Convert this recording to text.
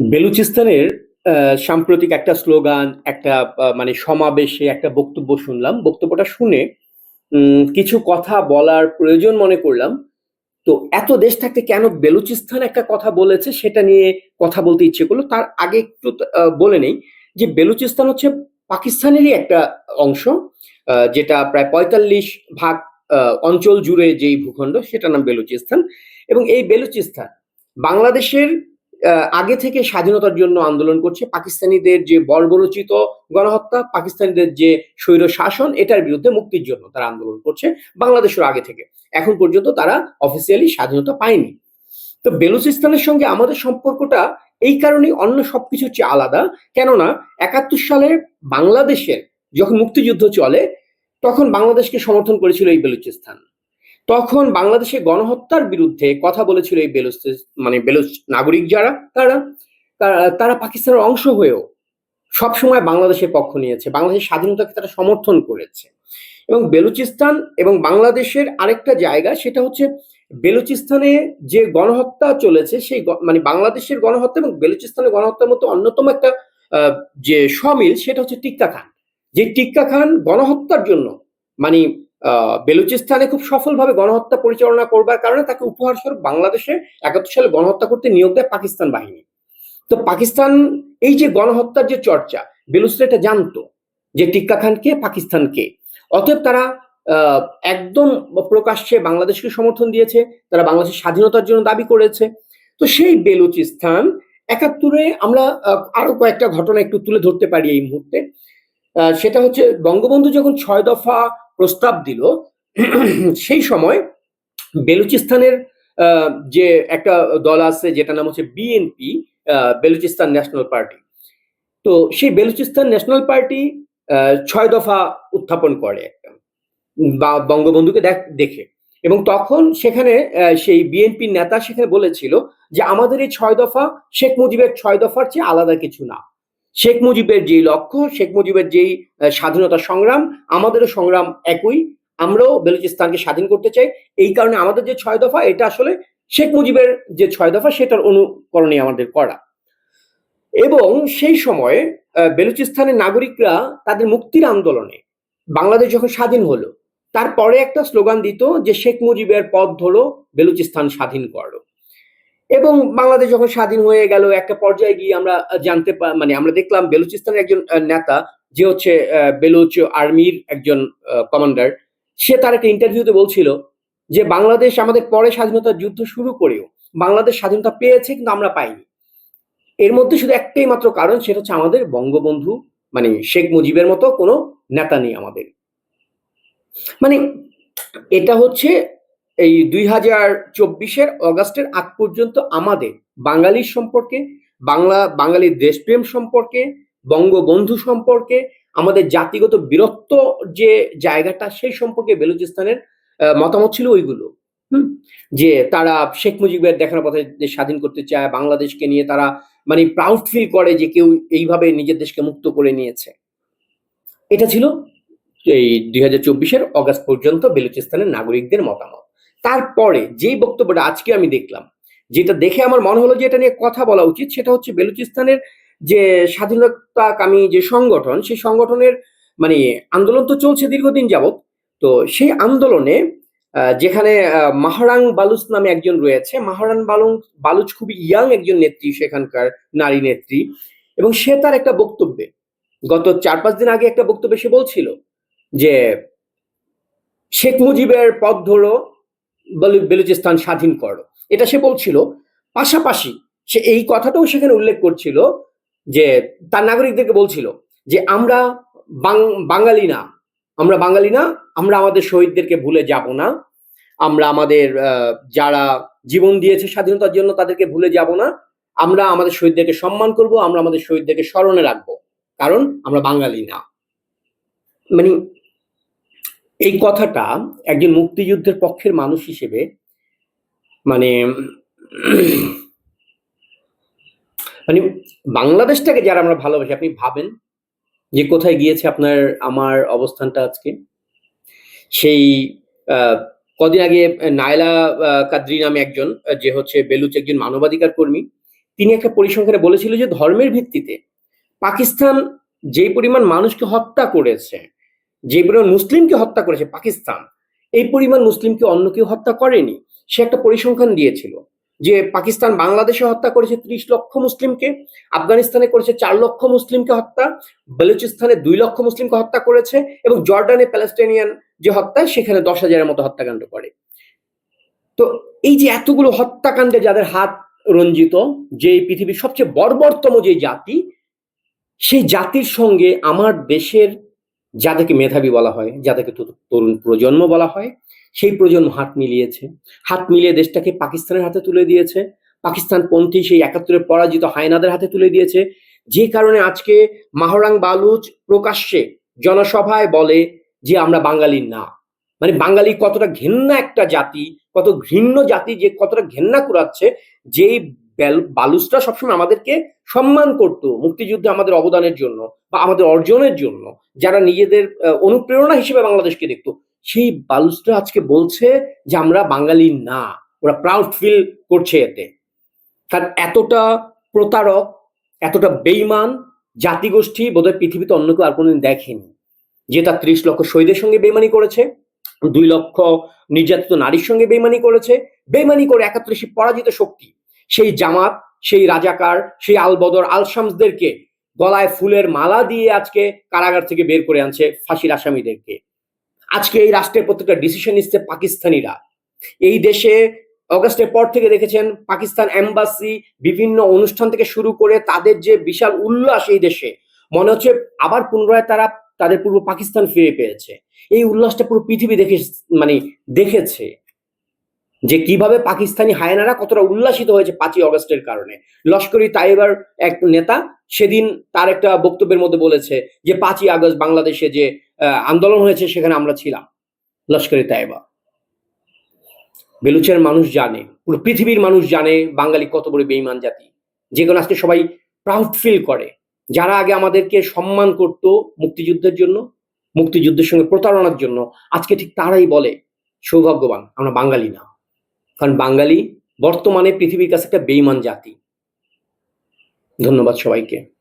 বেলুচিস্তানের সাম্প্রতিক একটা স্লোগান, একটা মানে সমাবেশে একটা বক্তব্য শুনলাম। বক্তব্যটা শুনে কিছু কথা বলার প্রয়োজন মনে করলাম। তো এত দেশ থাকতে কেন বেলুচিস্তান একটা কথা বলেছে সেটা নিয়ে কথা বলতে ইচ্ছে করল? তার আগে একটু বলে নেই যে বেলুচিস্তান হচ্ছে পাকিস্তানেরই একটা অংশ যেটা প্রায় পঁয়তাল্লিশ ভাগ অঞ্চল জুড়ে যেই ভূখণ্ড, সেটার নাম বেলুচিস্তান। এবং এই বেলুচিস্তান বাংলাদেশের আগে থেকে স্বাধীনতার জন্য আন্দোলন করছে। পাকিস্তানিদের যে বর্বরচিত গণহত্যা, পাকিস্তানিদের যে স্বৈর শাসন, এটার বিরুদ্ধে মুক্তির জন্য তারা আন্দোলন করছে বাংলাদেশের আগে থেকে। এখন পর্যন্ত তারা অফিসিয়ালি স্বাধীনতা পায়নি। তো বেলুচিস্তানের সঙ্গে আমাদের সম্পর্কটা এই কারণেই অন্য সবকিছুর চেয়ে আলাদা। কেননা একাত্তর সালে বাংলাদেশের যখন মুক্তিযুদ্ধ চলে, তখন বাংলাদেশকে সমর্থন করেছিল এই বেলুচিস্তান। তখন বাংলাদেশে গণহত্যার বিরুদ্ধে কথা বলেছিল এই বেলুচ মানে বেলুচ নাগরিক যারা, তারা, তারা- পাকিস্তানের অংশ হয়েও সবসময় বাংলাদেশের পক্ষ নিয়েছে। বাংলাদেশের স্বাধীনতাকে তারা সমর্থন করেছে। এবং বেলুচিস্তান এবং বাংলাদেশের আরেকটা জায়গা, সেটা হচ্ছে বেলুচিস্তানে যে গণহত্যা চলেছে, সেই মানে বাংলাদেশের গণহত্যা এবং বেলুচিস্তানের গণহত্যার মতো অন্যতম একটা যে সমিল, সেটা হচ্ছে টিক্কা খান। যে টিক্কা খান গণহত্যার জন্য মানে বেলুচিস্তানে খুব সফলভাবে গণহত্যা পরিচালনা করবার কারণে তাকে উপহার স্বরূপ বাংলাদেশে একাত্তর সালে গণহত্যা করতে নিয়োগ দেয় পাকিস্তান বাহিনী। তো পাকিস্তান, এই যে গণহত্যার যে চর্চা, বেলুচিস্তান এটা জানতো যে টিক্কা খান কে, পাকিস্তান কে। অতএব তারা একদম প্রকাশ্যে বাংলাদেশকে সমর্থন দিয়েছে, তারা বাংলাদেশের স্বাধীনতার জন্য দাবি করেছে। তো সেই বেলুচিস্তান একাত্তরে আমরা আরও কয়েকটা ঘটনা একটু তুলে ধরতে পারি এই মুহূর্তে। সেটা হচ্ছে বঙ্গবন্ধু যখন ছয় দফা প্রস্তাব দিল, সেই সময় বেলুচিস্তানের যে একটা দল আছে যেটা নাম হচ্ছে বিএনপি বেলুচিস্তান ন্যাশনাল পার্টি। তো সেই বেলুচিস্তান ন্যাশনাল পার্টি ছয় দফা উত্থাপন করে একটা, বা বঙ্গবন্ধুকে দেখ- এবং তখন সেখানে সেই বিএনপির নেতা সেখানে বলেছিল যে, আমাদের এই ছয় দফা, শেখ মুজিবের ছয় দফার চেয়ে আলাদা কিছু না। শেখ মুজিবের যেই লক্ষ্য, শেখ মুজিবের যেই স্বাধীনতা সংগ্রাম, আমাদেরও সংগ্রাম একই। আমরাও বেলুচিস্তানকে স্বাধীন করতে চাই। এই কারণে আমাদের যে ছয় দফা, এটা আসলে শেখ মুজিবের যে ছয় দফা, সেটার অনুকরণে আমাদের করা। এবং সেই সময়ে বেলুচিস্তানের নাগরিকরা তাদের মুক্তির আন্দোলনে বাংলাদেশ যখন স্বাধীন হলো, তারপরে একটা স্লোগান দিত যে, শেখ মুজিবের পথ ধরো, বেলুচিস্তান স্বাধীন করো। এবং বাংলাদেশ যখন স্বাধীন হয়ে গেল, একটা পর্যায়ে গিয়ে আমরা জানতে মানে আমরা দেখলাম বেলুচিস্তানের একজন নেতা, যে হচ্ছে বেলুচ আর্মির একজন কমান্ডার সে তার একটা ইন্টারভিউতে বলছিল যে, বাংলাদেশ আমাদের পরে স্বাধীনতার যুদ্ধ শুরু করেও, বাংলাদেশ স্বাধীনতা পেয়েছে কিন্তু আমরা পাইনি। এর মধ্যে শুধু একটাই মাত্র কারণ, সেটা হচ্ছে আমাদের বঙ্গবন্ধু মানে শেখ মুজিবের মতো কোনো নেতা নেই আমাদের। মানে এটা হচ্ছে এই দুই হাজার চব্বিশের অগাস্টের আগ পর্যন্ত আমাদের বাঙালির সম্পর্কে, বাংলা, বাঙালির দেশপ্রেম সম্পর্কে, বঙ্গবন্ধু সম্পর্কে, আমাদের জাতিগত বীরত্ব যে জায়গাটা, সেই সম্পর্কে বেলুচিস্তানের মতামত ছিল ওইগুলো। হুম? যে তারা শেখ মুজিবের দেখানোর পথে স্বাধীন করতে চায়, বাংলাদেশকে নিয়ে তারা মানে প্রাউড ফিল করে যে কেউ এইভাবে নিজের দেশকে মুক্ত করে নিয়েছে। এটা ছিল এই দুই হাজার চব্বিশের অগাস্ট পর্যন্ত বেলুচিস্তানের নাগরিকদের মতামত। তারপরে যেই বক্তব্যটা আজকে আমি দেখলাম, যেটা দেখে আমার মনে হলো যে এটা নিয়ে কথা বলা উচিত, সেটা হচ্ছে বেলুচিস্তানের যে স্বাধীনতাকামী যে সংগঠন, সেই সংগঠনের মানে আন্দোলন তো চলছে দীর্ঘদিন যাবৎ, তো সেই আন্দোলনে যেখানে মাহরাং বালুচ নামে একজন রয়েছে মাহরান বালুং, বালুচ খুবই ইয়াং একজন নেত্রী সেখানকার নারী নেত্রী, এবং সে তার একটা বক্তব্যে, গত চার পাঁচ দিন আগে একটা বক্তব্যে সে বলছিল যে শেখ মুজিবের পথ ধরো বেলুচিস্তান স্বাধীন করো। এটা সে বলছিল। পাশাপাশি সে এই কথাটাও সেখানে উল্লেখ করছিল যে তার নাগরিকদেরকে বলছিল যে আমরা বাঙালি না। আমরা বাঙালি না, আমরা আমাদের শহীদদেরকে ভুলে যাব না। আমরা আমাদের যারা জীবন দিয়েছে স্বাধীনতার জন্য তাদেরকে ভুলে যাব না। আমরা আমাদের শহীদদেরকে সম্মান করব, আমরা আমাদের শহীদদেরকে স্মরণে রাখব। কারণ আমরা বাঙালি না। মানে এই কথাটা একজন মুক্তিযুদ্ধের পক্ষের মানুষ হিসেবে মানে মানে বাংলাদেশটাকে যারা আমরা ভালোবাসি, আপনি ভাবেন যে কোথায় গিয়েছে আপনার, আমার অবস্থানটা আজকে? সেই কদিন আগে নায়লা কাদ্রি নামে একজন, যে হচ্ছে বেলুচ একজন মানবাধিকার কর্মী, তিনি একটা পরিসংখ্যানে বলেছিল যে ধর্মের ভিত্তিতে পাকিস্তান যে পরিমাণ মানুষকে হত্যা করেছে যে পরিমাণ মুসলিমকে হত্যা করেছে, পাকিস্তান, এই পরিমাণ মুসলিমকে অন্য কেউ হত্যা করেনি। সে একটা পরিসংখ্যান দিয়েছিল যে পাকিস্তান বাংলাদেশে হত্যা করেছে ত্রিশ লক্ষ মুসলিমকে, আফগানিস্তানে করেছে চার লক্ষ মুসলিমকে হত্যা, বেলুচিস্তানে দুই লক্ষ মুসলিমকে হত্যা করেছে এবং জর্ডানে প্যালেস্টাইনিয়ান যে হত্যা সেখানে দশ হাজারের মতো হত্যাকাণ্ড করে। তো এই যে এতগুলো হত্যাকাণ্ডে যাদের হাত রঞ্জিত, যে পৃথিবীর সবচেয়ে বর্বরতম যে জাতি, সেই জাতির সঙ্গে আমার দেশের যাদেরকে মেধাবী বলা হয়, যাদেরকে তরুণ প্রজন্ম বলা হয়, সেই প্রজন্ম হাত মিলিয়েছে। হাত মিলিয়ে দেশটাকে পাকিস্তানের হাতে তুলে দিয়েছে। পাকিস্তান পন্থী সেই একাত্তরে পরাজিত হায়নাদের হাতে তুলে দিয়েছে। যে কারণে আজকে মাহরাং বালুচ প্রকাশ্যে জনসভায় বলে যে আমরা বাঙালি না। মানে বাঙালি কতটা ঘেন্না একটা জাতি, কত ঘৃণ্য জাতি যে কতটা ঘেন্না কুড়াচ্ছে, যেই বেল- বালুচরা সবসময় আমাদেরকে সম্মান করত মুক্তিযুদ্ধে আমাদের অবদানের জন্য বা আমাদের অর্জনের জন্য, যারা নিজেদের অনুপ্রেরণা হিসেবে বাংলাদেশকে দেখতো। সেই বালুচরা আজকে বলছে যে আমরা বাঙালি না, ওরা প্রাউড ফিল করছে এতে। তার এতটা প্রতারক, এতটা বেইমান জাতিগোষ্ঠী বোধহয় পৃথিবীতে অন্য কেউ আর কোনোদিন দেখেনি, যে তার ত্রিশ লক্ষ শহীদের সঙ্গে বেইমানি করেছে, দুই লক্ষ নির্যাতিত নারীর সঙ্গে বেইমানি করেছে বেইমানি করে একাত্তরে পরাজিত শক্তি। সেই জামাত, সেই রাজাকার, সেই আলবদর আলশামসদেরকে গলায় ফুলের মালা দিয়ে আজকে কারাগার থেকে বের করে আনছে ফাঁসির আসামিদেরকে। আজকে এই রাষ্ট্রের প্রত্যেকটা ডিসিশন নিচ্ছে পাকিস্তানিরা। এই দেশে অগস্টের পর থেকে দেখেছেন পাকিস্তান এম্বাসি বিভিন্ন অনুষ্ঠান থেকে শুরু করে তাদের যে বিশাল উল্লাস এই দেশে, মনে হচ্ছে আবার পুনরায় তারা তাদের পূর্ব পাকিস্তান ফিরে পেয়েছে। এই উল্লাসটা পুরো পৃথিবী দেখে মানে দেখেছে। যে কীভাবে পাকিস্তানি হায়নারা কতটা উল্লাসিত হয়েছে পাঁচই অগস্টের কারণে। লস্করি তাইবার এক নেতা সেদিন তার একটা বক্তব্যের মধ্যে বলেছে যে, পাঁচই আগস্ট বাংলাদেশে যে আন্দোলন হয়েছে সেখানে আমরা ছিলাম লস্করি তাইবা বেলুচের মানুষ জানে, পুরো পৃথিবীর মানুষ জানে বাঙালি কত বড় বেইমান জাতি। যেগুলো আজকে সবাই প্রাউড ফিল করে। যারা আগে আমাদেরকে সম্মান করত মুক্তিযুদ্ধের জন্য, মুক্তিযুদ্ধের সঙ্গে প্রতারণার জন্য, আজকে ঠিক তারাই বলে, সৌভাগ্যবান, আমরা বাঙালি না। কারণ বাঙালি বর্তমানে পৃথিবীর কাছে একটা বেইমান জাতি। ধন্যবাদ সবাইকে।